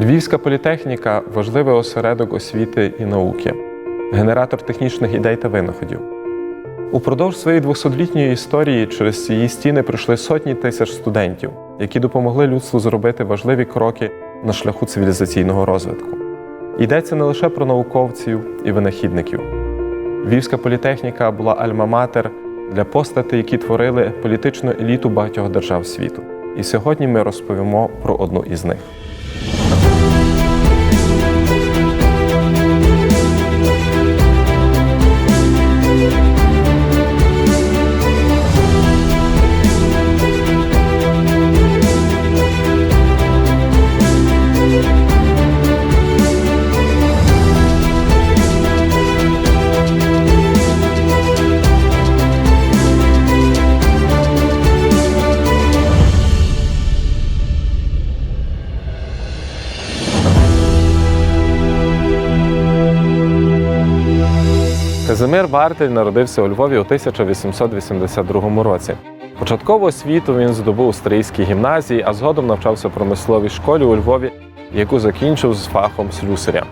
Львівська політехніка важливий осередок освіти і науки, генератор технічних ідей та винаходів. Упродовж своєї 200-літньої історії через її стіни пройшли сотні тисяч студентів, які допомогли людству зробити важливі кроки на шляху цивілізаційного розвитку. Йдеться не лише про науковців і винахідників. Львівська політехніка була альма-матер для постатей, які творили політичну еліту багатьох держав світу. І сьогодні ми розповімо про одну із них. Thank you. Казимир Бартель народився у Львові у 1882 році. Початкову освіту він здобув у Стрийській гімназії, а згодом навчався в промисловій школі у Львові, яку закінчив з фахом слюсаря.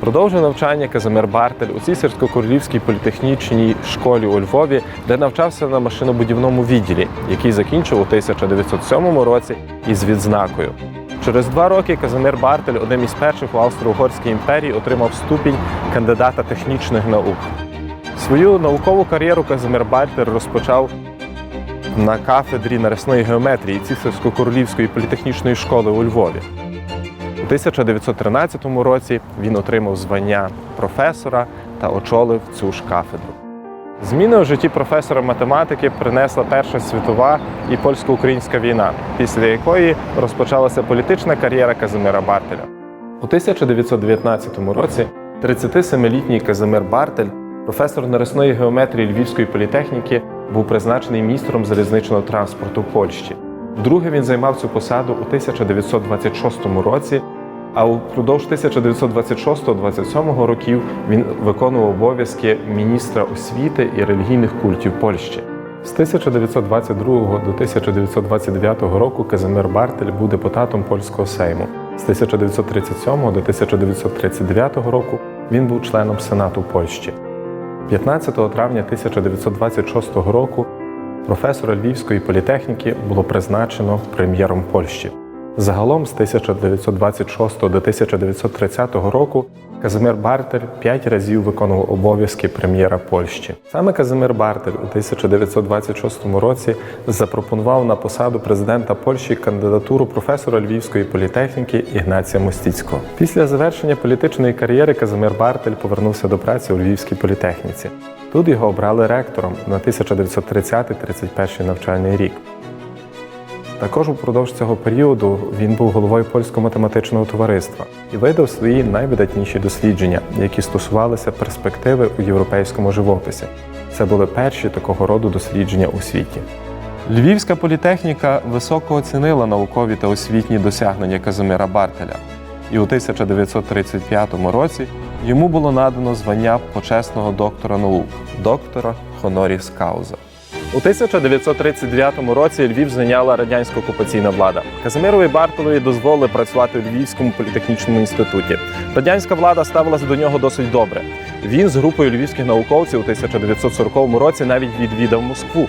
Продовжив навчання Казимир Бартель у Цісарсько-Королівській політехнічній школі у Львові, де навчався на машинобудівному відділі, який закінчив у 1907 році із відзнакою. Через два роки Казимир Бартель, одним із перших у Австро-Угорській імперії, отримав ступінь кандидата технічних наук. Свою наукову кар'єру Казимир Бартель розпочав на кафедрі нарисної геометрії Цісарсько-Королівської політехнічної школи у Львові. У 1913 році він отримав звання професора та очолив цю ж кафедру. Зміни у житті професора математики принесла Перша світова і польсько-українська війна, після якої розпочалася політична кар'єра Казимира Бартеля. У 1919 році 37-літній Казимир Бартель, професор нарисної геометрії Львівської політехніки, був призначений міністром залізничного транспорту Польщі. Вдруге він займав цю посаду у 1926 році, а упродовж 1926-27 років він виконував обов'язки міністра освіти і релігійних культів Польщі. З 1922 до 1929 року Казимир Бартель був депутатом польського сейму. З 1937 до 1939 року він був членом Сенату Польщі. 15 травня 1926 року професора Львівської політехніки було призначено прем'єром Польщі. Загалом з 1926 до 1930 року Казимир Бартель п'ять разів виконував обов'язки прем'єра Польщі. Саме Казимир Бартель у 1926 році запропонував на посаду президента Польщі кандидатуру професора Львівської політехніки Ігнація Мостіцького. Після завершення політичної кар'єри Казимир Бартель повернувся до праці у Львівській політехніці. Тут його обрали ректором на 1930-31 навчальний рік. Також упродовж цього періоду він був головою польського математичного товариства і видав свої найвидатніші дослідження, які стосувалися перспективи у європейському живописі. Це були перші такого роду дослідження у світі. Львівська політехніка високо оцінила наукові та освітні досягнення Казимира Бартеля, і у 1935 році йому було надано звання почесного доктора наук доктора Хоноріс Кауза. У 1939 році Львів зайняла радянська окупаційна влада. Казимирові Бартолові дозволили працювати у Львівському політехнічному інституті. Радянська влада ставилася до нього досить добре. Він з групою львівських науковців у 1940 році навіть відвідав Москву.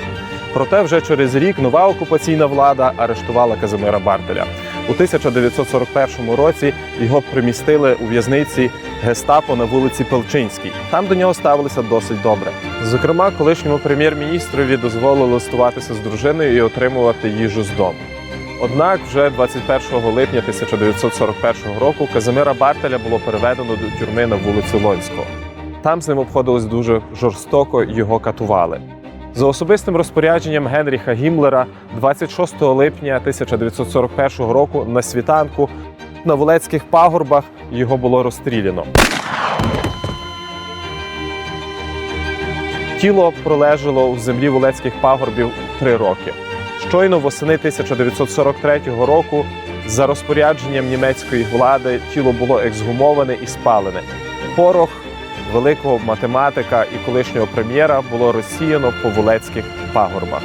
Проте вже через рік нова окупаційна влада арештувала Казимира Бартеля. У 1941 році його примістили у в'язниці гестапо на вулиці Пелчинській. Там до нього ставилися досить добре. Зокрема, колишньому прем'єр-міністрові дозволили листуватися з дружиною і отримувати їжу з дому. Однак, вже 21 липня 1941 року Казимира Бартеля було переведено до тюрми на вулицю Лонського. Там з ним обходились дуже жорстоко, його катували. За особистим розпорядженням Генріха Гімлера 26 липня 1941 року на світанку на Волецьких пагорбах його було розстріляно. Тіло пролежало в землі Волецьких пагорбів три роки. Щойно восени 1943 року за розпорядженням німецької влади тіло було ексгумоване і спалене. Порох великого математика і колишнього прем'єра було розсіяно по Волецьких пагорбах.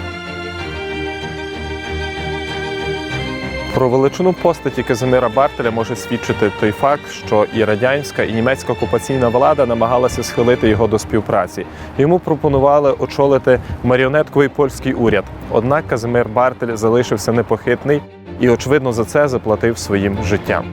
Про величину постаті Казимира Бартеля може свідчити той факт, що і радянська, і німецька окупаційна влада намагалася схилити його до співпраці. Йому пропонували очолити маріонетковий польський уряд. Однак Казимир Бартель залишився непохитний і, очевидно, за це заплатив своїм життям.